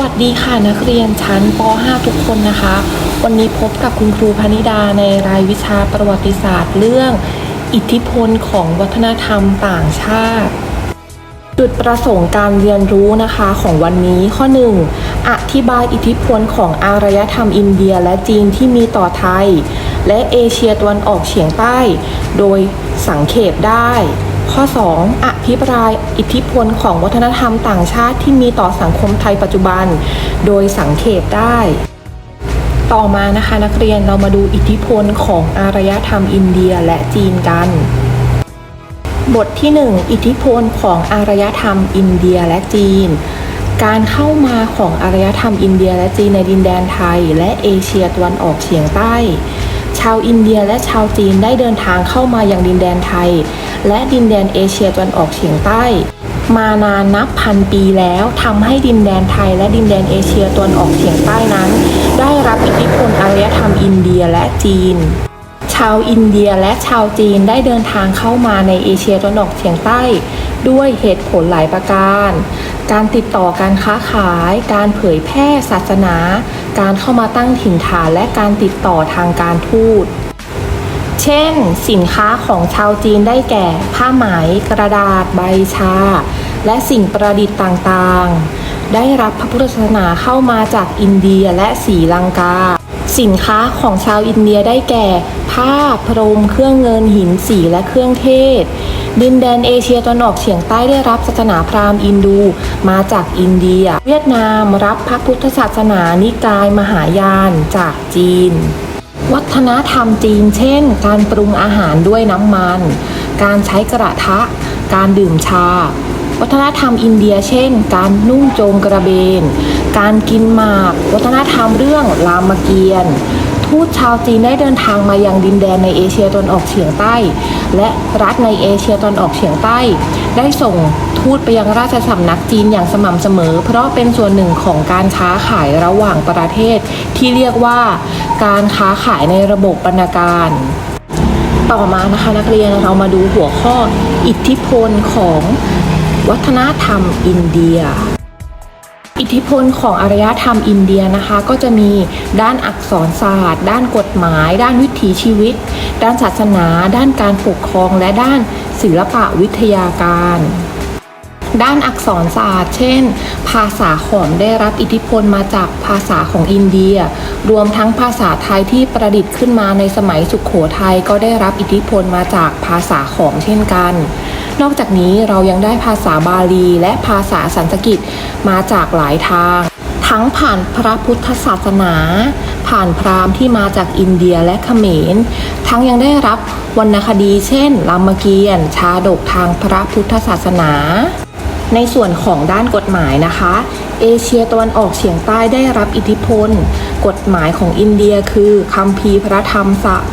วัสดีค่ะนักเรียนชั้นป .5 ทุกคนนะคะ วันนี้พบกับคุณครูพนิดาในรายวิชาประวัติศาสตร์เรื่อง อิทธิพลของวัฒนธรรมต่างชาติ จุดประสงค์การเรียนรู้นะคะของวันนี้ข้อ 1. อธิบายอิทธิพลของอารยธรรมอินเดียและจีนที่มีต่อไทย และเอเชียตะวันออกเฉียงใต้ โดยสังเขปได้ ข้อ 2. อภิปรายอิทธิพลของวัฒนธรรมต่างชาติที่มีต่อสังคมไทยปัจจุบัน โดยสังเขปได้ ต่อมานะคะนักเรียนเรามาดูอิทธิพลของอารยธรรมอินเดียและจีนกัน บทที่ 1 อิทธิพลของอารยธรรมอินเดียและจีน การเข้ามาของอารยธรรมอินเดียและจีนในดินแดนไทย และเอเชียตะวันออกเฉียงใต้ ชาวอินเดียและชาวจีนได้เดินทางเข้ามายังดินแดนไทย และดินแดนเอเชียตะวันออกเฉียงใต้ มานานนับพันปีแล้วทำให้ดินแดนไทยและดินแดนเอเชียตะวันออกเฉียงใต้นั้น ได้รับอิทธิพลอารยธรรมอินเดียและจีนชาวอินเดียและชาวจีนได้เดินทางเข้ามาในเอเชียตะวันออกเฉียงใต้ ด้วยเหตุผลหลายประการ การติดต่อการค้าขาย การเผยแพร่ศาสนา การเข้ามาตั้งถิ่นฐานและการติดต่อทางการทูต เช่น สินค้าของชาวจีนได้แก่ ผ้าไหม กระดาษ ใบชา และสิ่งประดิษฐ์ต่างๆ ได้รับพระพุทธศาสนาเข้ามาจากอินเดียและศรีลังกา สินค้าของชาวอินเดียได้แก่ ผ้าพรม เครื่องเงินหินสีและเครื่องเทศ ดินแดนเอเชียตะวันออกเฉียงใต้ได้รับศาสนาพราหมณ์อินดูมาจากอินเดีย เวียดนามรับพระพุทธศาสนานิกายมหายานจากจีน วัฒนธรรมจีน เช่น การปรุงอาหารด้วยน้ำมัน การใช้กระทะ การดื่มชา วัฒนธรรมอินเดีย เช่น การนุ่งโจงกระเบน การกินหมาก วัฒนธรรมเรื่องรามเกียรติ์ทูตชาวจีนได้เดินทางมายังดินแดนในเอเชียตะวันออกเฉียงใต้ และรัฐในเอเชียตะวันออกเฉียงใต้ ได้ส่งทูตไปยังราชสำนักจีนอย่างสม่ำเสมอ เพราะเป็นส่วนหนึ่งของการค้าขายระหว่างประเทศ ที่เรียกว่าการค้าขายในระบบบรรณาการ ต่อมานะคะนักเรียนเรามาดูหัวข้ออิทธิพลของ วัฒนธรรมอินเดีย อิทธิพลของอารยธรรมอินเดียนะคะ ก็จะมีด้านอักษรศาสตร์ ด้านกฎหมาย ด้านวิถีชีวิต ด้านศาสนา ด้านการปกครอง และด้านศิลปะวิทยาการ ด้านอักษรศาสตร์ เช่น ภาษาขอมได้รับอิทธิพลมาจากภาษาของอินเดีย รวมทั้งภาษาไทยที่ประดิษฐ์ขึ้นมาในสมัยสุขโขทัยก็ได้รับอิทธิพลมาจากภาษาขอมเช่นกัน นอกจากนี้เรายังได้ภาษาบาลีและภาษาสันสกฤตมาจากหลายทางทั้งผ่านพระพุทธศาสนา ผ่านพราหมณ์ที่มาจากอินเดียและเขมร ทั้งยังได้รับวรรณคดีเช่นรามเกียรติ์ชาดกทางพระพุทธศาสนา ในส่วนของด้านกฎหมายนะคะ เอเชียตะวันออกเฉียงใต้ได้รับอิทธิพล กฎหมายของอินเดียคือคัมภีร์พระธรรมศาส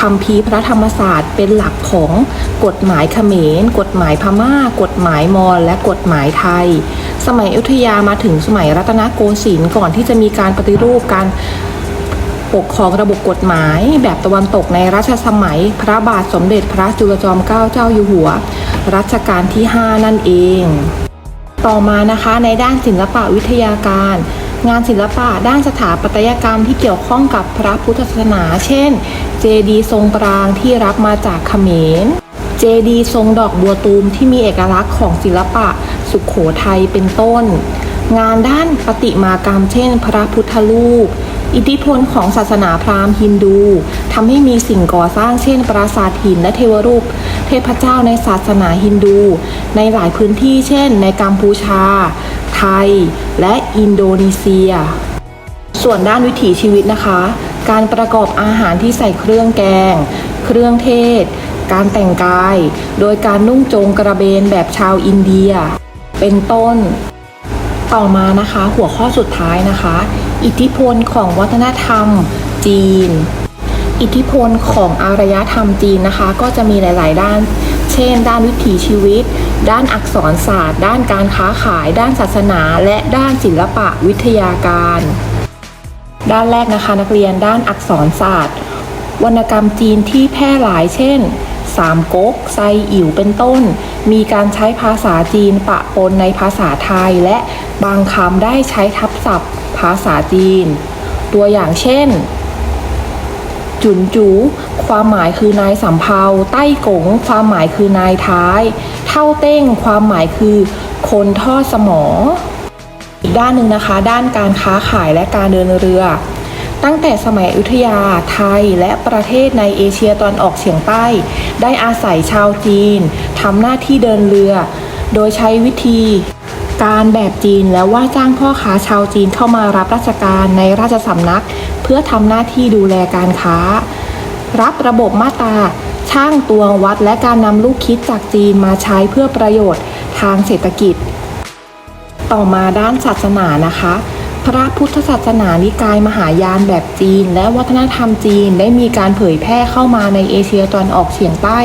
คัมภีร์พระธรรมศาสตร์เป็นหลักของกฎหมายเขมร กฎหมายพม่า กฎหมายมอญและกฎหมายไทย สมัยอยุธยามาถึงสมัยรัตนโกสินทร์ก่อนที่จะมีการปฏิรูปการปกครองระบบกฎหมายแบบตะวันตกในรัชสมัย พระบาทสมเด็จพระจุลจอมเกล้าเจ้าอยู่หัว รัชกาลที่ 5 นั่นเอง ต่อมานะคะในด้านศิลปะวิทยาการ งานศิลปะด้านสถาปัตยกรรมที่เกี่ยวข้องกับพระพุทธศาสนา เช่น เจดีย์ทรงปรางที่รับมาจากเขมร เจดีย์ทรงดอกบัวตูมที่มีเอกลักษณ์ของศิลปะสุขโขทัยเป็นต้น งานด้านปฏิมากรรม เช่น พระพุทธรูปอิทธิพลของศาสนาพราหมณ์ฮินดูทำให้มีสิ่งก่อสร้างเช่นปราสาทหินและเทวรูป เทพเจ้าในศาสนาฮินดู ในหลายพื้นที่เช่น ในกัมพูชา ไทย และอินโดนีเซีย ส่วนด้านวิถีชีวิตนะคะ การประกอบอาหารที่ใส่เครื่องแกง เครื่องเทศ การแต่งกาย โดยการนุ่งโจงกระเบนแบบชาวอินเดีย เป็นต้น ต่อมานะคะ หัวข้อสุดท้ายนะคะ อิทธิพลของวัฒนธรรม จีน อิทธิพลของอารยธรรมจีนนะคะ ก็จะมีหลาย ๆ ด้าน เช่น ด้านวิถีชีวิต ด้านอักษรศาสตร์ ด้านการค้าขาย ด้านศาสนา และด้านศิลปะวิทยาการ ด้านแรกนะคะนักเรียนด้านอักษรศาสตร์ วรรณกรรมจีนที่แพร่หลายเช่นสามก๊กไซอิ๋วเป็นต้น มีการใช้ภาษาจีนปะปนในภาษาไทย และบางคำได้ใช้ทับศัพท์ ภาษาจีน ตัวอย่างเช่น จุนจู ความหมายคือนายสำเภาใต้กง ความหมายคือนายท้าย เท่าเต้ง ความหมายคือ คนทอดสมอ อีกด้านหนึ่งนะคะ ด้านการค้าขายและการเดินเรือ ตั้งแต่สมัยอยุธยา ไทย และประเทศในเอเชียตอนออกเฉียงใต้ ได้อาศัยชาวจีนทำหน้าที่เดินเรือ โดยใช้วิธี การแบบจีนแล้วว่าจ้างพ่อค้าชาวจีนเข้ามารับราชการในราชสำนัก เพื่อทำหน้าที่ดูแลการค้า รับระบบมาตราช่างตวงวัดและการนำลูกคิดจากจีนมาใช้เพื่อประโยชน์ทางเศรษฐกิจ ต่อมาด้านศาสนานะคะ พระพุทธศาสนานิกายมหายานแบบจีน และวัฒนธรรมจีนได้มีการเผยแพร่เข้ามาในเอเชียตะวันออกเฉียงใต้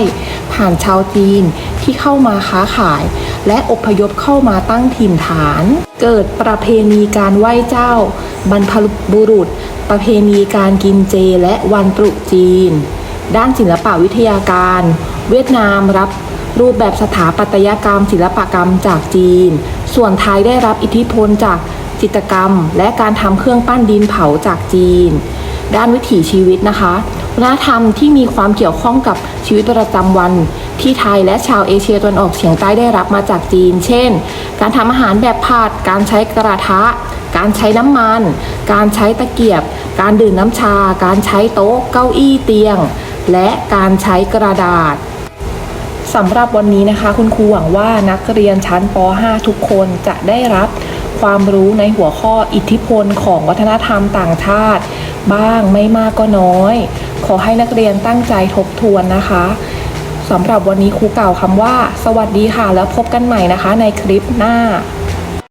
ผ่านชาวจีนที่เข้ามาค้าขาย และอพยพเข้ามาตั้งถิ่นฐาน เกิดประเพณีการไหว้เจ้า บรรพบุรุษ ประเพณีการกินเจและวันตรุษจีน ด้านศิลปวิทยาการ เวียดนามรับรูปแบบสถาปัตยกรรม ศิลปกรรมจากจีน ส่วนไทยได้รับอิทธิพลจาก จิตรกรรม และการทำเครื่องปั้นดินเผาจากจีน ด้านวิถีชีวิตนะคะวัฒนธรรมที่มีความเกี่ยวข้องกับชีวิตประจำวัน ที่ไทยและชาวเอเชียตะวันออกเฉียงใต้ได้รับมาจากจีน เช่น การทำอาหารแบบผัดการใช้กระทะ การใช้น้ำมัน การใช้ตะเกียบ การดื่มน้ำชา การใช้โต๊ะ เก้าอี้เตียง และการใช้กระดาษสำหรับวันนี้นะคะ คุณครูหวังว่านักเรียนชั้นป .5 ทุกคนจะได้รับ ความรู้ในหัวข้ออิทธิพลของวัฒนธรรมต่างชาติ บ้างไม่มากก็น้อย ขอให้นักเรียนตั้งใจทบทวนนะคะสำหรับวันนี้ครูกล่าวคำว่า สวัสดีค่ะ แล้วพบกันใหม่นะคะในคลิปหน้า